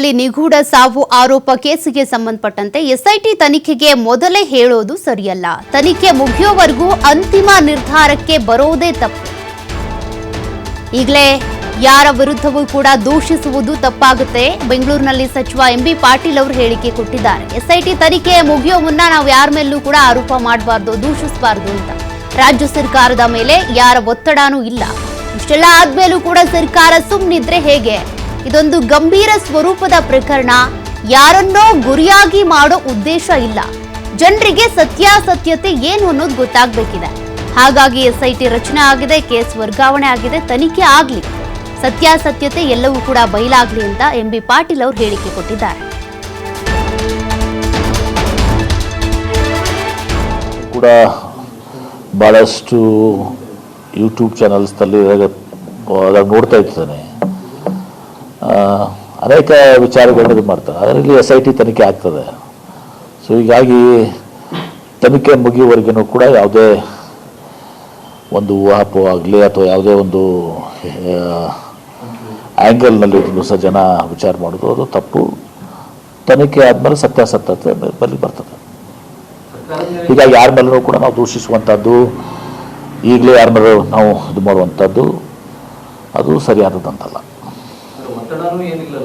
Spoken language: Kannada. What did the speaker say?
ನಿಗೂಢ ಸಾವು ಆರೋಪ ಕೇಸಿಗೆ ಸಂಬಂಧಪಟ್ಟಂತೆ ಎಸ್ಐಟಿ ತನಿಖೆಗೆ ಮೊದಲೇ ಹೇಳೋದು ಸರಿಯಲ್ಲ. ತನಿಖೆ ಮುಗಿಯೋವರೆಗೂ ಅಂತಿಮ ನಿರ್ಧಾರಕ್ಕೆ ಬರೋದೇ ತಪ್ಪು. ಈಗಲೇ ಯಾರ ವಿರುದ್ಧವೂ ಕೂಡ ದೂಷಿಸುವುದು ತಪ್ಪಾಗುತ್ತೆ. ಬೆಂಗಳೂರಿನಲ್ಲಿ ಸಚಿವ ಎಂಬಿ ಪಾಟೀಲ್ ಅವರು ಹೇಳಿಕೆ ಕೊಟ್ಟಿದ್ದಾರೆ. ಎಸ್ಐಟಿ ತನಿಖೆ ಮುಗಿಯೋ ಮುನ್ನ ನಾವು ಯಾರ ಮೇಲೂ ಕೂಡ ಆರೋಪ ಮಾಡಬಾರ್ದು, ದೂಷಿಸಬಾರ್ದು ಅಂತ. ರಾಜ್ಯ ಸರ್ಕಾರದ ಮೇಲೆ ಯಾರ ಒತ್ತಡನೂ ಇಲ್ಲ. ಇಷ್ಟೆಲ್ಲ ಆದ್ಮೇಲೂ ಕೂಡ ಸರ್ಕಾರ ಸುಮ್ಮನಿದ್ರೆ ಹೇಗೆ? ಇದೊಂದು ಗಂಭೀರ ಸ್ವರೂಪದ ಪ್ರಕರಣ. ಯಾರನ್ನೋ ಗುರಿಯಾಗಿ ಮಾಡೋ ಉದ್ದೇಶ ಇಲ್ಲ. ಜನರಿಗೆ ಸತ್ಯಾಸತ್ಯತೆ ಏನು ಅನ್ನೋದು ಗೊತ್ತಾಗಬೇಕಿದೆ. ಹಾಗಾಗಿ ಎಸ್ಐಟಿ ರಚನೆ ಆಗಿದೆ, ಕೇಸ್ ವರ್ಗಾವಣೆ ಆಗಿದೆ, ತನಿಖೆ ಆಗಲಿ. ಸತ್ಯಾಸತ್ಯತೆ ಎಲ್ಲವೂ ಕೂಡ ಬಯಲಾಗಲಿ ಅಂತ ಎಂ ಬಿ ಪಾಟೀಲ್ ಅವರು ಹೇಳಿಕೆ ಕೊಟ್ಟಿದ್ದಾರೆ. ಕೂಡ ಭಾಳಷ್ಟು ಯೂಟ್ಯೂಬ್ ಚಾನಲ್ಸ್ನಲ್ಲಿ ನೋಡ್ತಾ ಇರ್ತಾನೆ ಅನೇಕ ವಿಚಾರಗಳನ್ನ ಇದು ಮಾಡ್ತಾರೆ. ಅದರಲ್ಲಿ ಎಸ್ ಐ ಟಿ ತನಿಖೆ ಆಗ್ತದೆ. ಸೊ ಹೀಗಾಗಿ ತನಿಖೆ ಮುಗಿಯುವವರೆಗೂ ಕೂಡ ಯಾವುದೇ ಒಂದು ಊಹಾಪೋ ಆಗಲಿ ಅಥವಾ ಯಾವುದೇ ಒಂದು ಆ್ಯಂಗಲ್ನಲ್ಲಿ ಇದನ್ನು ಸಹ ಜನ ವಿಚಾರ ಮಾಡೋದು, ಅದು ತಪ್ಪು. ತನಿಖೆ ಆದಮೇಲೆ ಸತ್ಯಾಸತ್ಯತೆ ಬರಲಿ ಬರ್ತದೆ. ಹೀಗಾಗಿ ಯಾರ ಮೇಲೂ ಕೂಡ ನಾವು ದೂಷಿಸುವಂಥದ್ದು ಈಗಲೇ ಯಾರ ಮೇಲೂ ನಾವು ಇದು ಮಾಡುವಂಥದ್ದು ಅದು ಸರಿಯಾದದಂತಲ್ಲ ಒತ್ತಡನೂ ಏನಿಲ್ಲ